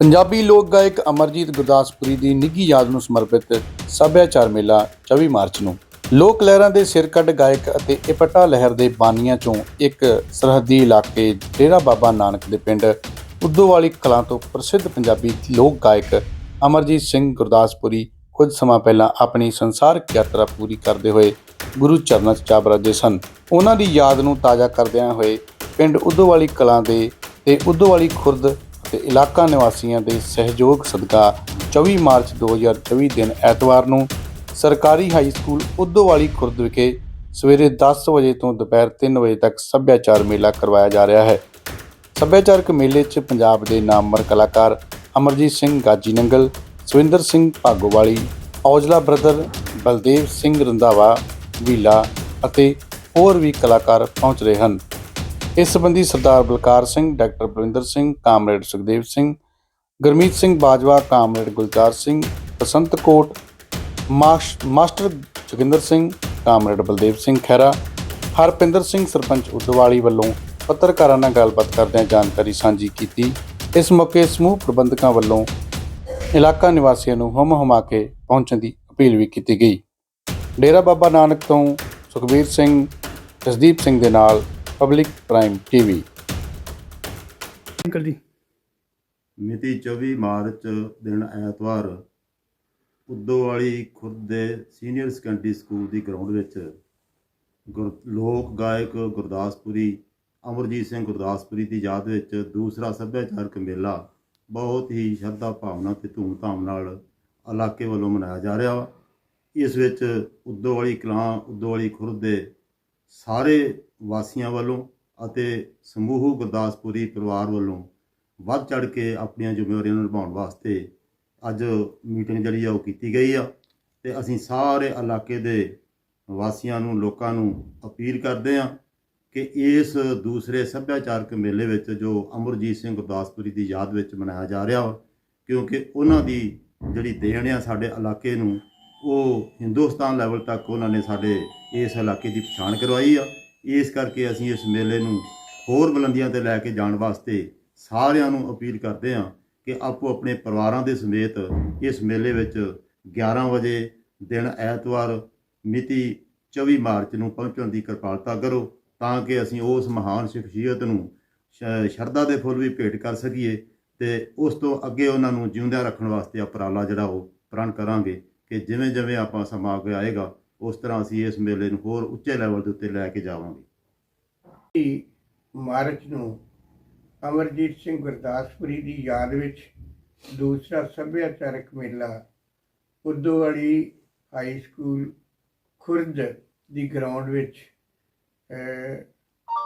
ਪੰਜਾਬੀ ਲੋਕ ਗਾਇਕ ਅਮਰਜੀਤ ਗੁਰਦਾਸਪੁਰੀ ਦੀ ਨਿੱਘੀ ਯਾਦ ਨੂੰ ਸਮਰਪਿਤ ਸੱਭਿਆਚਾਰ ਮੇਲਾ 24 ਮਾਰਚ ਨੂੰ। ਲੋਕ ਲਹਿਰਾਂ ਦੇ ਸਿਰਕੱਢ ਗਾਇਕ ਅਤੇ ਇਪਟਾ ਲਹਿਰ ਦੇ ਬਾਨੀਆਂ ਚੋਂ ਇੱਕ ਸਰਹੱਦੀ ਇਲਾਕੇ ਡੇਰਾ ਬਾਬਾ ਨਾਨਕ ਦੇ ਪਿੰਡ ਉਦੋਵਾਲੀ ਕਲਾਂ ਤੋਂ ਪ੍ਰਸਿੱਧ ਪੰਜਾਬੀ ਲੋਕ ਗਾਇਕ ਅਮਰਜੀਤ ਸਿੰਘ ਗੁਰਦਾਸਪੁਰੀ ਕੁਝ ਸਮਾਂ ਪਹਿਲਾਂ ਆਪਣੀ ਸੰਸਾਰਕ ਯਾਤਰਾ ਪੂਰੀ ਕਰਦੇ ਹੋਏ ਗੁਰੂ ਚਰਨਾਂ 'ਚ ਜਾ ਬਰਾਜੇ ਸਨ। ਉਹਨਾਂ ਦੀ ਯਾਦ ਨੂੰ ਤਾਜ਼ਾ ਕਰਦਿਆਂ ਹੋਏ ਪਿੰਡ ਉਦੋਵਾਲੀ ਕਲਾਂ ਦੇ ਤੇ ਉਦੋਵਾਲੀ ਖੁਰਦ ਤੇ ਇਲਾਕਾ ਨਿਵਾਸੀਆਂ ਦੇ ਸਹਿਯੋਗ ਸਦਕਾ 24 ਮਾਰਚ 2024 ਦਿਨ ਐਤਵਾਰ ਨੂੰ ਸਰਕਾਰੀ ਹਾਈ ਸਕੂਲ ਉਦੋਵਾਲੀ ਖੁਰਦ ਵਿਖੇ ਸਵੇਰੇ 10 ਵਜੇ ਤੋਂ ਦੁਪਹਿਰ 3 ਵਜੇ ਤੱਕ ਸੱਭਿਆਚਾਰ ਮੇਲਾ ਕਰਵਾਇਆ ਜਾ ਰਿਹਾ ਹੈ। ਸੱਭਿਆਚਾਰਕ ਮੇਲੇ 'ਚ ਪੰਜਾਬ ਦੇ ਨਾਮਵਰ ਕਲਾਕਾਰ ਅਮਰਜੀਤ ਸਿੰਘ, ਗਾਜੀ ਨੰਗਲ, ਸਵਿੰਦਰ ਸਿੰਘ ਭਾਗੋਵਾਲੀ, ਔਜਲਾ ਬ੍ਰਦਰ ਬਲਦੇਵ ਸਿੰਘ ਰੰਧਾਵਾ, ਵੀਲਾ ਅਤੇ ਹੋਰ ਵੀ ਕਲਾਕਾਰ ਪਹੁੰਚ ਰਹੇ ਹਨ। ਇਸ ਸੰਬੰਧੀ Sardar Balkar Singh, doctor Balwinder Singh, comrade Sukhdev Singh, Gurmeet Singh Bajwa, comrade Gulzar Singh, Basant Kot, ਮਾਸ਼- master Joginder Singh, comrade Baldev Singh Khaira, Harpinder Singh, sarpanch Udwali ਵੱਲੋਂ ਪੱਤਰਕਾਰਾਂ ਨਾਲ ਗੱਲਬਾਤ ਕਰਦਿਆਂ ਜਾਣਕਾਰੀ ਸਾਂਝੀ ਕੀਤੀ। ਇਸ ਮੌਕੇ ਸਮੂਹ ਪ੍ਰਬੰਧਕਾਂ ਵੱਲੋਂ ਇਲਾਕਾ ਨਿਵਾਸੀਆਂ ਨੂੰ ਹਮ ਹਮਾ ਕੇ ਪਹੁੰਚਣ ਦੀ ਅਪੀਲ ਵੀ ਕੀਤੀ ਗਈ। ਡੇਰਾ ਬਾਬਾ ਨਾਨਕ ਤੋਂ ਸੁਖਬੀਰ ਸਿੰਘ, ਜਸਦੀਪ ਸਿੰਘ ਦੇ ਨਾਲ ਪਬਲਿਕ ਪ੍ਰਾਈਮ ਟੀਵੀ ਅੰਕਲ ਜੀ। ਮਿਤੀ 24 ਮਾਰਚ ਦਿਨ ਐਤਵਾਰ ਉਦੋਵਾਲੀ ਖੁਰਦ ਦੇ ਸੀਨੀਅਰ ਸੈਕੰਡਰੀ ਸਕੂਲ ਦੀ ਗਰਾਊਂਡ ਵਿੱਚ ਗੁਰ ਲੋਕ ਗਾਇਕ ਗੁਰਦਾਸਪੁਰੀ ਅਮਰਜੀਤ ਸਿੰਘ ਗੁਰਦਾਸਪੁਰੀ ਦੀ ਯਾਦ ਵਿੱਚ ਦੂਸਰਾ ਸੱਭਿਆਚਾਰਕ ਮੇਲਾ ਬਹੁਤ ਹੀ ਸ਼ਰਧਾ ਭਾਵਨਾ ਤੇ ਧੂਮਧਾਮ ਨਾਲ ਇਲਾਕੇ ਵੱਲੋਂ ਮਨਾਇਆ ਜਾ ਰਿਹਾ ਵਾ। ਇਸ ਵਿੱਚ ਉਦੋਵਾਲੀ ਕਲਾਂ ਉਦੋਵਾਲੀ ਖੁਰਦ ਦੇ ਸਾਰੇ ਵਾਸੀਆਂ ਵੱਲੋਂ ਅਤੇ ਸਮੂਹ ਗੁਰਦਾਸਪੁਰੀ ਪਰਿਵਾਰ ਵੱਲੋਂ ਵੱਧ ਚੜ ਕੇ ਆਪਣੀਆਂ ਜ਼ਿੰਮੇਵਾਰੀਆਂ ਨੂੰ ਨਿਭਾਉਣ ਵਾਸਤੇ ਅੱਜ ਮੀਟਿੰਗ ਜਿਹੜੀ ਆ ਉਹ ਕੀਤੀ ਗਈ ਆ ਤੇ ਅਸੀਂ ਸਾਰੇ ਇਲਾਕੇ ਦੇ ਵਾਸੀਆਂ ਨੂੰ, ਲੋਕਾਂ ਨੂੰ ਅਪੀਲ ਕਰਦੇ ਆ ਕਿ ਇਸ ਦੂਸਰੇ ਸੱਭਿਆਚਾਰਕ ਮੇਲੇ ਵਿੱਚ ਜੋ ਅਮਰਜੀਤ ਸਿੰਘ ਗੁਰਦਾਸਪੁਰੀ ਦੀ ਯਾਦ ਵਿੱਚ ਮਨਾਇਆ ਜਾ ਰਿਹਾ ਵਾ, ਕਿਉਂਕਿ ਉਹਨਾਂ ਦੀ ਜਿਹੜੀ ਦੇਣ ਆ ਸਾਡੇ ਇਲਾਕੇ ਨੂੰ, ਉਹ ਹਿੰਦੁਸਤਾਨ ਲੈਵਲ ਤੱਕ ਉਹਨਾਂ ਨੇ ਸਾਡੇ ਇਸ ਇਲਾਕੇ ਦੀ ਪਛਾਣ ਕਰਵਾਈ ਆ। ਇਸ ਕਰਕੇ ਅਸੀਂ ਇਸ ਮੇਲੇ ਨੂੰ ਹੋਰ ਬੁਲੰਦੀਆਂ ਤੇ ਲੈ ਕੇ ਜਾਣ ਵਾਸਤੇ ਸਾਰਿਆਂ ਨੂੰ ਅਪੀਲ ਕਰਦੇ ਹਾਂ ਕਿ ਆਪੋ ਆਪਣੇ ਪਰਿਵਾਰਾਂ ਦੇ ਸਮੇਤ ਇਸ ਮੇਲੇ ਵਿੱਚ 11 ਵਜੇ ਦਿਨ ਐਤਵਾਰ, ਮਿਤੀ 24 ਮਾਰਚ ਨੂੰ ਪਹੁੰਚਣ ਦੀ ਕਿਰਪਾਲਤਾ ਕਰੋ ਤਾਂ ਕਿ ਅਸੀਂ ਉਸ ਮਹਾਨ ਸ਼ਖਸੀਅਤ ਨੂੰ ਸ਼ਰਧਾ ਦੇ ਫੁੱਲ ਵੀ ਭੇਟ ਕਰ ਸਕੀਏ ਤੇ ਉਸ ਤੋਂ ਅੱਗੇ ਉਹਨਾਂ ਨੂੰ ਜਿਉਂਦਿਆਂ ਰੱਖਣ ਵਾਸਤੇ ਉਪਰਾਲਾ ਜਿਹੜਾ ਉਹ ਪ੍ਰਣ ਕਰਾਂਗੇ ਕਿ ਜਿਵੇਂ ਜਿਵੇਂ ਆਪਾਂ ਸਮਾਂ ਅੱਗੇ ਆਏਗਾ ਉਸ ਤਰ੍ਹਾਂ ਅਸੀਂ ਇਸ ਮੇਲੇ ਨੂੰ ਹੋਰ ਉੱਚੇ ਲੈਵਲ ਦੇ ਉੱਤੇ ਲੈ ਕੇ ਜਾਵਾਂਗੇ। ਕਿ ਮਾਰਚ ਨੂੰ ਅਮਰਜੀਤ ਸਿੰਘ ਗੁਰਦਾਸਪੁਰੀ ਦੀ ਯਾਦ ਵਿੱਚ ਦੂਸਰਾ ਸੱਭਿਆਚਾਰਕ ਮੇਲਾ ਉਦੋਵਾਲੀ ਹਾਈ ਸਕੂਲ ਖੁਰਦ ਦੀ ਗਰਾਊਂਡ ਵਿੱਚ ਅਹ,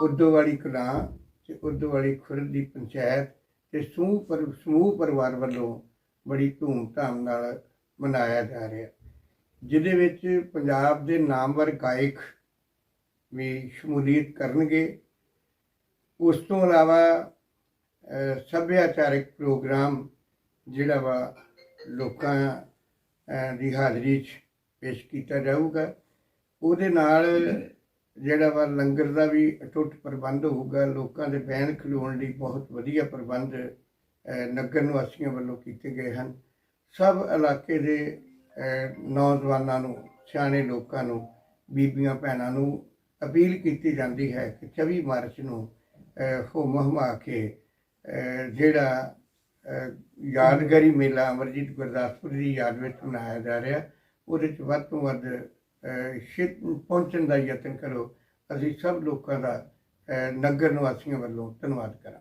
ਉਦੋਵਾਲੀ ਕਲਾਂ ਤੇ ਉਦੋਵਾਲੀ ਖੁਰਦ ਦੀ ਪੰਚਾਇਤ ਤੇ ਸਮੂਹ ਪਰ ਸਮੂਹ ਪਰਿਵਾਰ ਵੱਲੋਂ ਬੜੀ ਧੂਮਧਾਮ ਨਾਲ ਮਨਾਇਆ ਜਾ ਰਿਹਾ। ਜਿਹਦੇ ਵਿੱਚ ਪੰਜਾਬ ਦੇ ਨਾਮਵਰ ਗਾਇਕ ਵੀ ਸ਼ਮੂਲੀਅਤ ਕਰਨਗੇ। ਉਸ ਤੋਂ ਇਲਾਵਾ ਸੱਭਿਆਚਾਰਕ ਪ੍ਰੋਗਰਾਮ ਜਿਹੜਾ ਵਾ ਲੋਕਾਂ ਦੀ ਹਾਜ਼ਰੀ 'ਚ ਪੇਸ਼ ਕੀਤਾ ਜਾਊਗਾ। ਉਹਦੇ ਨਾਲ ਜਿਹੜਾ ਵਾ ਲੰਗਰ ਦਾ ਵੀ ਅਟੁੱਟ ਪ੍ਰਬੰਧ ਹੋਊਗਾ। ਲੋਕਾਂ ਦੇ ਬਹਿਣ ਖਲੋਣ ਲਈ ਬਹੁਤ ਵਧੀਆ ਪ੍ਰਬੰਧ ਨਗਰ ਨਿਵਾਸੀਆਂ ਵੱਲੋਂ ਕੀਤੇ ਗਏ ਹਨ। ਸਭ ਇਲਾਕੇ ਦੇ ਨੌਜਵਾਨਾਂ ਨੂੰ ਸਿਆਣੇ ਲੋਕਾਂ ਨੂੰ ਬੀਬੀਆਂ ਭੈਣਾਂ ਨੂੰ ਅਪੀਲ ਕੀਤੀ ਜਾਂਦੀ ਹੈ ਕਿ 24 ਮਾਰਚ ਨੂੰ ਹੋਮ ਹਮਾ ਕੇ ਜਿਹੜਾ ਯਾਦਗਾਰੀ ਮੇਲਾ ਅਮਰਜੀਤ ਗੁਰਦਾਸਪੁਰ ਦੀ ਯਾਦ ਵਿੱਚ ਮਨਾਇਆ ਜਾ ਰਿਹਾ ਉਹਦੇ ਚ ਵੱਧ ਤੋਂ ਵੱਧ ਅਹ, ਪਹੁੰਚਣ ਦਾ ਯਤਨ ਕਰੋ। ਅਸੀਂ ਸਭ ਲੋਕਾਂ ਦਾ ਨਗਰ ਨਿਵਾਸੀਆਂ ਵੱਲੋਂ ਧੰਨਵਾਦ ਕਰਾਂ